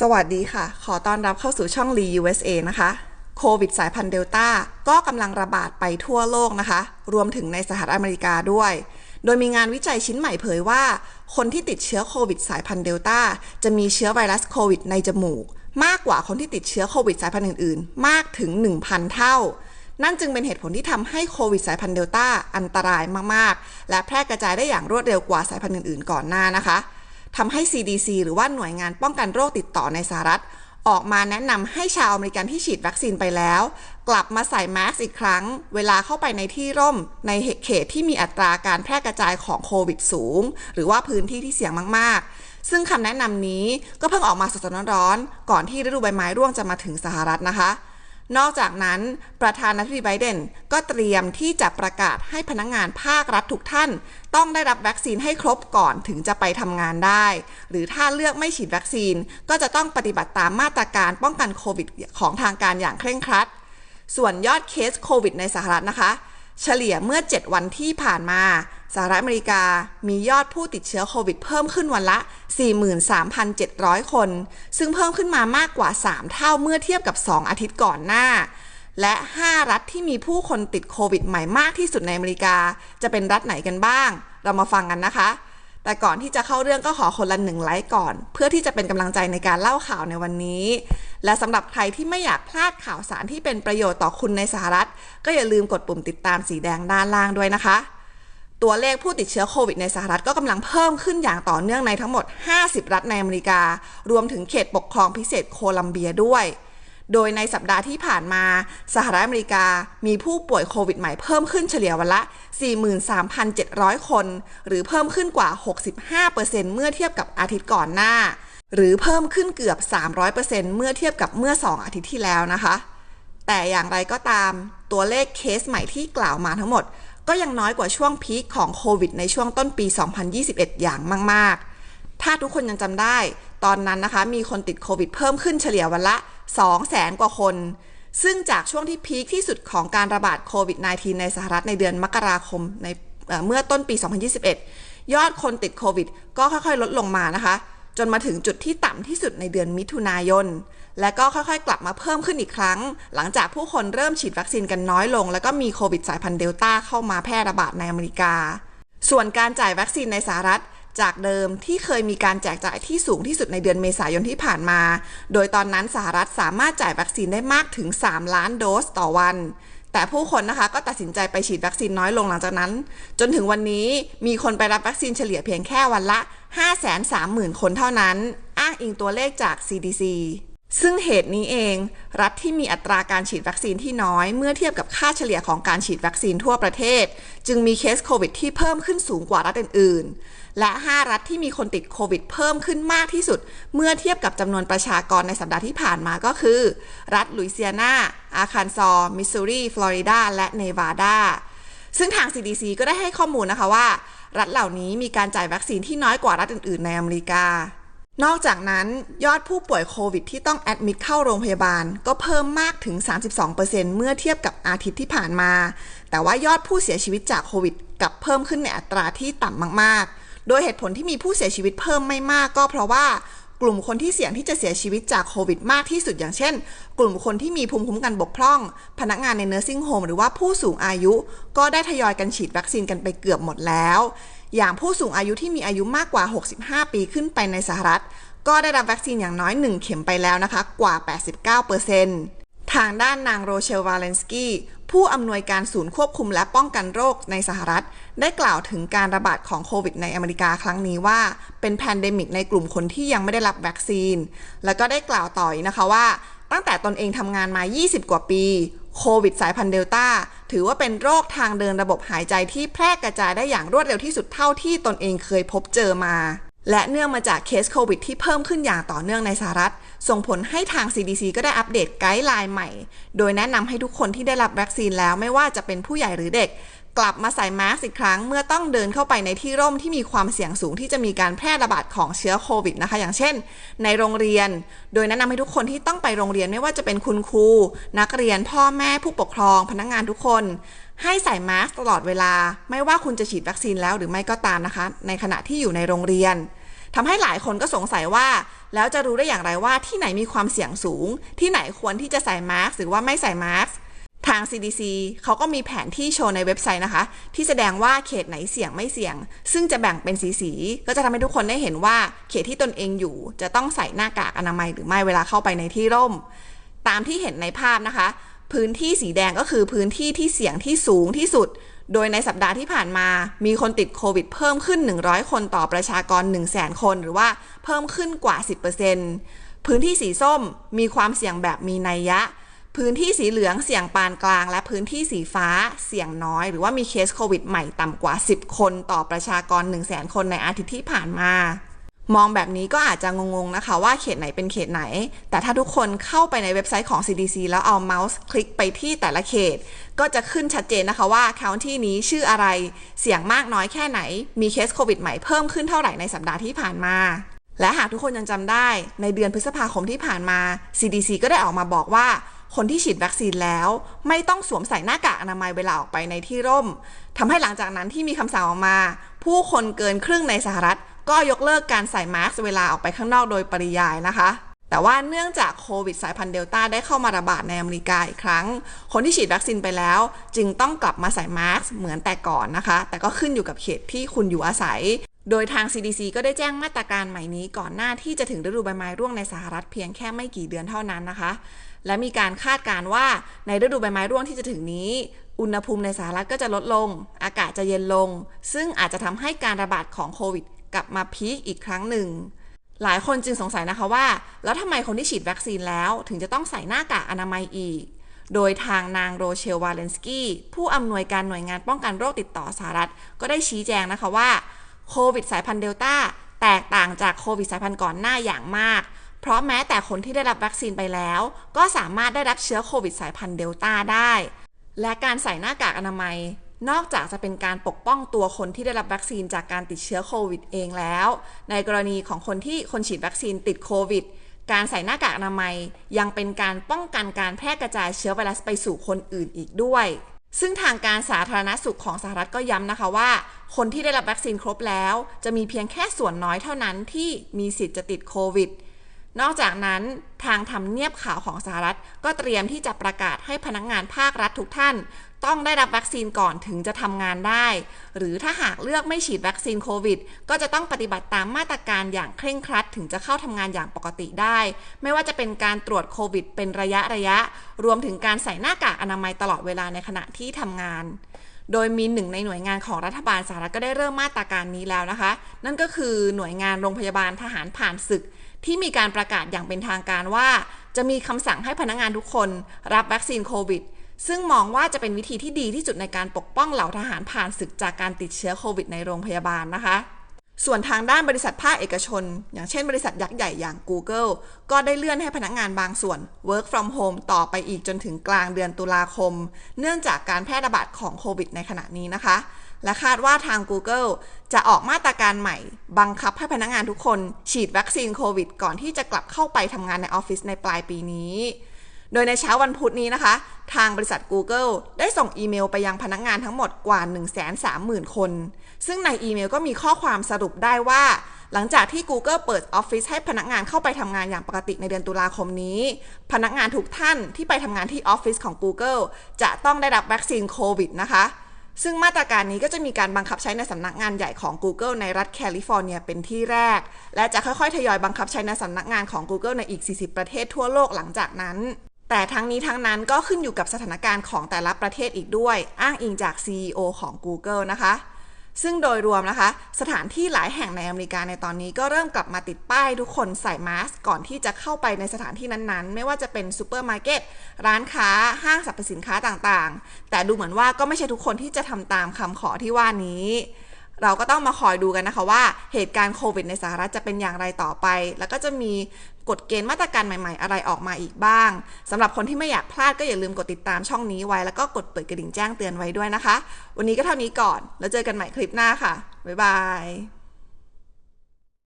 สวัสดีค่ะ ขอต้อนรับเข้าสู่ช่อง Lee USA นะคะ โควิดสายพันธุ์เดลต้าก็กำลังระบาดไปทั่วโลกนะคะ รวมถึงในสหรัฐอเมริกาด้วย โดยมีงานวิจัยชิ้นใหม่เผยว่า คนที่ติดเชื้อโควิดสายพันธุ์เดลต้าจะมีเชื้อไวรัสโควิดในจมูก มากกว่าคนที่ติดเชื้อโควิดสายพันธุ์อื่นๆ มากถึง 1,000 เท่า นั่นจึงเป็นเหตุผลที่ทำให้โควิดสายพันธุ์เดลต้าอันตรายมากๆ และแพร่กระจายได้อย่างรวดเร็วกว่าสายพันธุ์อื่นๆ ก่อนหน้านะคะ ทำให้ CDC หรือว่าหน่วยงานป้องกันโรคติดต่อในสหรัฐ ออกมาแนะนำให้ชาวอเมริกันที่ฉีดวัคซีนไปแล้ว กลับมาใส่แมสอีกครั้ง เวลาเข้าไปในที่ร่ม ในเขตที่มีอัตราการแพร่กระจายของโควิดสูง หรือว่าพื้นที่ที่เสี่ยงมาก ๆซึ่งคำแนะนำนี้ก็เพิ่งออกมาสดๆร้อนๆก่อนที่ฤดูใบไม้ร่วงจะมาถึงสหรัฐนะคะ นอกจากนั้นประธานาธิบดีไบเดนก็เตรียมที่จะประกาศให้พนักงงานภาครัฐทุกท่าน ต้องได้รับวัคซีนให้ครบก่อนถึงจะไปทำงานได้ หรือถ้าเลือกไม่ฉีดวัคซีน ก็จะต้องปฏิบัติตามมาตรการป้องกันโควิดของทางการอย่างเคร่งครัด ส่วนยอดเคสโควิดในสหรัฐนะคะ เฉลี่ยเมื่อ 7 วันที่ผ่านมา สหรัฐอเมริกามียอดผู้ติดเชื้อโควิดเพิ่มขึ้นวันละ 43,700 คน ซึ่งเพิ่มขึ้นมามากกว่า 3 เท่าเมื่อเทียบกับ 2 อาทิตย์ก่อนหน้า และ 5 รัฐที่มีผู้คนติดโควิดใหม่มากที่สุดในอเมริกา จะเป็นรัฐไหนกันบ้าง เรามาฟังกันนะคะ แต่ก่อนที่จะเข้าเรื่องก็ขอคนละหนึ่งไลค์ก่อน เพื่อที่จะเป็นกำลังใจในการเล่าข่าวในวันนี้ และสำหรับใครที่ไม่อยากพลาดข่าวสารที่เป็นประโยชน์ต่อคุณในสหรัฐ ก็อย่าลืมกดปุ่มติดตามสีแดงด้านล่างด้วยนะคะ ตัวเลขผู้ติดเชื้อโควิดในสหรัฐก็กำลังเพิ่มขึ้นอย่างต่อเนื่องในทั้งหมด 50 รัฐในอเมริกา รวมถึงเขตปกครองพิเศษโคลัมเบียด้วย โดยในสัปดาห์ที่ผ่านมา สหรัฐอเมริกามีผู้ป่วยโควิดใหม่เพิ่มขึ้นเฉลี่ยวันละ 43,700 คน หรือเพิ่มขึ้นกว่า 65%เมื่อเทียบกับอาทิตย์ก่อนหน้า หรือเพิ่มขึ้นเกือบ 300%เมื่อเทียบกับเมื่อ 2 อาทิตย์ที่แล้วนะคะ แต่อย่างไรก็ตามตัวเลขเคสใหม่ที่กล่าวมาทั้งหมด ก็ยังน้อยกว่าช่วงพีคของโควิดในช่วงต้นปี 2021 อย่างมาก ๆ ถ้าทุกคนยังจำได้ ตอนนั้นนะคะ มีคนติดโควิดเพิ่มขึ้นเฉลี่ยวันละ2แสนกว่าคน ซึ่งจากช่วงที่พีคที่สุดของการระบาดโควิด -19 ในสหรัฐในเดือนมกราคมในเเมื่อต้นปี 2021 ยอดคนติดโควิด ก็ค่อยๆ ลดลงมานะคะ จนมาถึงจุดที่ต่ำที่สุดในเดือนมิถุนายน และก็ค่อยๆ กลับมาเพิ่มขึ้นอีกครั้ง หลังจากผู้คนเริ่มฉีดวัคซีนกันน้อยลง แล้วก็มีโควิดสายพันธุ์เดลต้าเข้ามาแพร่ระบาดในอเมริกา ส่วนการจ่ายวัคซีนในสหรัฐจากเดิมที่เคยมีการแจกจ่ายที่สูงที่สุดในเดือนเมษายนที่ผ่านมา โดยตอนนั้นสหรัฐสามารถจ่ายวัคซีนได้มากถึง 3 ล้านโดสต่อวัน แต่ผู้คนนะคะก็ตัดสินใจไปฉีดวัคซีนน้อยลงหลังจากนั้น จนถึงวันนี้มีคนไปรับวัคซีนเฉลี่ยเพียงแค่วันละ 530,000 คนเท่านั้น อ้างอิงตัวเลขจาก CDC ซึ่งเหตุนี้เอง รัฐที่มีอัตราการฉีดวัคซีนที่น้อย เมื่อเทียบกับค่าเฉลี่ยของการฉีดวัคซีนทั่วประเทศ จึงมีเคสโควิดที่เพิ่มขึ้นสูงกว่ารัฐอื่นๆ และ 5 รัฐที่มีคนติดโควิดเพิ่มขึ้นมากที่สุด เมื่อเทียบกับจำนวนประชากรในสัปดาห์ที่ผ่านมาก็คือ รัฐลุยเซียนาอาคันซอมิสซูรีฟลอริดาและเนวาดาซึ่งทาง CDC ก็ได้ให้ข้อมูลนะคะว่า รัฐเหล่านี้มีการจ่ายวัคซีนที่น้อยกว่ารัฐอื่นๆ ในอเมริกา นอกจากนั้นยอดผู้ป่วยโควิดที่ต้องแอดมิดเข้าโรงพยาบาล ก็เพิ่มมากถึง 32%เมื่อเทียบกับอาทิตย์ที่ผ่านมา แต่ว่ายอดผู้เสียชีวิตจากโควิดกลับเพิ่มขึ้นในอัตราที่ต่ำมากๆ โดยเหตุผลที่มีผู้เสียชีวิตเพิ่มไม่มากก็เพราะว่ากลุ่มคนที่เสี่ยงที่จะเสียชีวิตจากโควิดมากที่สุดอย่างเช่น กลุ่มคนที่มีภูมิคุ้มกันบกพร่อง พนักงานในเนอร์ซิ่งโฮมหรือว่าผู้สูงอายุ ก็ได้ทยอยกันฉีดวัคซีนกันไปเกือบหมดแล้ว อย่างผู้สูงอายุที่มีอายุมากกว่า 65 ปีขึ้นไปในสหรัฐ ก็ได้รับวัคซีนอย่างน้อย 1 เข็มไปแล้วนะคะ กว่า 89%ทางด้านนางโรเชลวาเลนสกี้ผู้อำนวยการศูนย์ควบคุมและป้องกันโรคในสหรัฐ ได้กล่าวถึงการระบาดของโควิดในอเมริกาครั้งนี้ว่า เป็นแพนเดมิกในกลุ่มคนที่ยังไม่ได้รับวัคซีน แล้วก็ได้กล่าวต่ออีกนะคะว่า ตั้งแต่ตนเองทำงานมา 20 กว่าปี โควิดสายพันธุ์เดลต้าถือว่าเป็นโรคทางเดินระบบหายใจที่แพร่กระจายได้อย่างรวดเร็วที่สุดเท่าที่ตนเองเคยพบเจอมา และเนื่องมาจากเคสโควิดที่เพิ่มขึ้นอย่างต่อเนื่องในสหรัฐ ส่งผลให้ทาง CDC ก็ได้อัปเดตไกด์ไลน์ใหม่ โดยแนะนำให้ทุกคนที่ได้รับวัคซีนแล้วไม่ว่าจะเป็นผู้ใหญ่หรือเด็ก กลับมาใส่แมสอีกครั้ง เมื่อต้องเดินเข้าไปในที่ร่มที่มีความเสี่ยงสูงที่จะมีการแพร่ระบาดของเชื้อโควิดนะคะ อย่างเช่น ในโรงเรียน โดยแนะนำให้ทุกคนที่ต้องไปโรงเรียนไม่ว่าจะเป็นคุณครู นักเรียนพ่อแม่ผู้ปกครอง พนักงานทุกคน ให้ใส่แมสตลอดเวลา ไม่ว่าคุณจะฉีดวัคซีนแล้วหรือไม่ก็ตามนะคะ ในขณะที่อยู่ในโรงเรียนทำให้หลายคนก็สงสัยว่า แล้วจะรู้ได้อย่างไรว่าที่ไหนมีความเสี่ยงสูง ที่ไหนควรที่จะใส่มาสก์หรือว่าไม่ใส่มาสก์ ทาง CDC เขาก็มีแผนที่โชว์ในเว็บไซต์นะคะ ที่แสดงว่าเขตไหนเสี่ยงไม่เสี่ยง ซึ่งจะแบ่งเป็นสีสีๆก็จะทำให้ทุกคนได้เห็นว่าเขตที่ตนเองอยู่ จะต้องใส่หน้ากากอนามัยหรือไม่เวลาเข้าไปในที่ร่ม ตามที่เห็นในภาพนะคะ พื้นที่สีแดงก็คือพื้นที่ที่เสี่ยงที่สูงที่สุด โดยในสัปดาห์ที่ผ่านมา มีคนติดโควิดเพิ่มขึ้น 100 คนต่อประชากร 1 0 0 0 0 0 คน หรือว่าเพิ่มขึ้นกว่า 10%พื้นที่สีส้มมีความเสี่ยงแบบมีนัยยะ พื้นที่สีเหลืองเสี่ยงปานกลาง และพื้นที่สีฟ้าเสี่ยงน้อย หรือว่ามีเคสโควิดใหม่ต่ำกว่า 10 คนต่อประชากร 1 0 0 0 0 0คนในอาทิตย์ที่ผ่านมามองแบบนี้ก็อาจจะงงๆนะคะว่าเขตไหนเป็นเขตไหน แต่ถ้าทุกคนเข้าไปในเว็บไซต์ของ CDC แล้วเอาเมาส์คลิกไปที่แต่ละเขต ก็จะขึ้นชัดเจนนะคะว่า county นี้ชื่ออะไร เสี่ยงมากน้อยแค่ไหน มีเคสโควิดใหม่เพิ่มขึ้นเท่าไหร่ในสัปดาห์ที่ผ่านมา และหากทุกคนยังจำได้ ในเดือนพฤษภาคมที่ผ่านมา CDC ก็ได้ออกมาบอกว่า คนที่ฉีดวัคซีนแล้ว ไม่ต้องสวมใส่หน้ากากอนามัยเวลาออกไปในที่ร่มทำให้หลังจากนั้นที่มีคำสั่งออกมา ผู้คนเกินครึ่งในสหรัฐ ก็ยกเลิกการใส่มาสก์เวลาออกไปข้างนอกโดยปริยายนะคะแต่ว่าเนื่องจากโควิดสายพันธุ์เดลต้าได้เข้ามาระบาดในอเมริกาอีกครั้ง คนที่ฉีดวัคซีนไปแล้ว จึงต้องกลับมาใส่มาสก์เหมือนแต่ก่อนนะคะ แต่ก็ขึ้นอยู่กับเขตที่คุณอยู่อาศัย โดยทาง CDC ก็ได้แจ้งมาตรการใหม่นี้ก่อนหน้าที่จะถึงฤดูใบไม้ร่วงในสหรัฐเพียงแค่ไม่กี่เดือนเท่านั้นนะคะ และมีการคาดการณ์ว่าในฤดูใบไม้ร่วงที่จะถึงนี้ อุณหภูมิในสหรัฐก็จะลดลง อากาศจะเย็นลง ซึ่งอาจจะทำให้การระบาดของโควิด กลับมาพีคอีกครั้งหนึ่ง หลายคนจึงสงสัยนะคะว่า แล้วทำไมคนที่ฉีดวัคซีนแล้วถึงจะต้องใส่หน้ากากอนามัยอีก โดยทางนางโรเชลวาเลนสกี้ผู้อำนวยการหน่วยงานป้องกันโรคติดต่อสหรัฐ ก็ได้ชี้แจงนะคะว่าโควิดสายพันธุ์เดลต้าแตกต่างจากโควิดสายพันธุ์ก่อนหน้าอย่างมาก เพราะแม้แต่คนที่ได้รับวัคซีนไปแล้ว ก็สามารถได้รับเชื้อโควิดสายพันธุ์เดลต้าได้ และการใส่หน้ากากอนามัย นอกจากจะเป็นการปกป้องตัวคนที่ได้รับวัคซีนจากการติดเชื้อโควิดเองแล้ว ในกรณีของคนที่คนฉีดวัคซีนติดโควิดการใส่หน้ากากอนามัยยังเป็นการป้องกันการแพร่กระจายเชื้อไวรัสไปสู่คนอื่นอีกด้วย ซึ่งทางการสาธารณสุขของสหรัฐก็ย้ำนะคะว่า คนที่ได้รับวัคซีนครบแล้ว จะมีเพียงแค่ส่วนน้อยเท่านั้นที่มีสิทธิ์จะติดโควิด นอกจากนั้นทางทำเนียบข่าวของสหรัฐ ก็เตรียมที่จะประกาศให้พนักงงานภาครัฐทุกท่าน ต้องได้รับวัคซีนก่อนถึงจะทำงานได้ หรือถ้าหากเลือกไม่ฉีดวัคซีนโควิด ก็จะต้องปฏิบัติตามมาตรการอย่างเคร่งครัดถึงจะเข้าทำงานอย่างปกติได้ ไม่ว่าจะเป็นการตรวจโควิด เป็นระยะระยะ รวมถึงการใส่หน้ากากอนามัยตลอดเวลาในขณะที่ทำงานโดยมีหนึ่งในหน่วยงานของรัฐบาลสหรัฐก็ได้เริ่มมาตรการนี้แล้วนะคะ นั่นก็คือหน่วยงานโรงพยาบาลทหารผ่านศึก ที่มีการประกาศอย่างเป็นทางการว่า จะมีคำสั่งให้พนักงานทุกคนรับวัคซีนโควิด ซึ่งมองว่าจะเป็นวิธีที่ดีที่สุดในการปกป้องเหล่าทหารผ่านศึกจากการติดเชื้อโควิดในโรงพยาบาลนะคะส่วนทางด้านบริษัทภาคเอกชน อย่างเช่นบริษัทยักษ์ใหญ่อย่าง Google ก็ได้เลื่อนให้พนักงานบางส่วน work from home ต่อไปอีกจนถึงกลางเดือนตุลาคม เนื่องจากการแพร่ระบาดของโควิดในขณะนี้นะคะ และคาดว่าทาง Google จะออกมาตรการใหม่ บังคับให้พนักงานทุกคน ฉีดวัคซีนโควิด ก่อนที่จะกลับเข้าไปทำงานในออฟฟิศในปลายปีนี้ โดยในเช้าวันพุธนี้นะคะ ทางบริษัท Google ได้ส่งอีเมลไปยังพนักงานทั้งหมดกว่า 130,000 คน ซึ่งในอีเมลก็มีข้อความสรุปได้ว่าหลังจากที่ Google เปิดออฟฟิศให้พนักงานเข้าไปทำงานอย่างปกติในเดือนตุลาคมนี้ พนักงานทุกท่านที่ไปทำงานที่ออฟฟิศของ Google จะต้องได้รับวัคซีนโควิดนะคะ ซึ่งมาตรการนี้ก็จะมีการบังคับใช้ในสำนักงานใหญ่ของ Google ในรัฐแคลิฟอร์เนียเป็นที่แรก และจะค่อยๆ ทยอยบังคับใช้ในสำนักงานของ Google ในอีก 40 ประเทศทั่วโลกหลังจากนั้น แต่ทั้งนี้ทั้งนั้นก็ขึ้นอยู่กับสถานการณ์ของแต่ละประเทศอีกด้วย อ้างอิงจาก CEO ของ Google นะคะ ซึ่งโดยรวมนะคะ สถานที่หลายแห่งในอเมริกาในตอนนี้ก็เริ่มกลับมาติดป้ายทุกคนใส่มาสก์ก่อนที่จะเข้าไปในสถานที่นั้นๆ ไม่ว่าจะเป็นซูเปอร์มาร์เก็ตร้านค้าห้างสรรพสินค้าต่างๆ แต่ดูเหมือนว่าก็ไม่ใช่ทุกคนที่จะทำตามคำขอที่ว่านี้ เราก็ต้องมาคอยดูกันนะคะว่าเหตุการณ์โควิดในสหรัฐจะเป็นอย่างไรต่อไป แล้วก็จะมีกฎเกณฑ์มาตรการใหม่ๆ อะไรออกมาอีกบ้างสำหรับคนที่ไม่อยากพลาดก็อย่าลืมกดติดตามช่องนี้ไว้ แล้วก็กดเปิดกระดิ่งแจ้งเตือนไว้ด้วยนะคะ วันนี้ก็เท่านี้ก่อน แล้วเจอกันใหม่คลิปหน้าค่ะบ๊ายบาย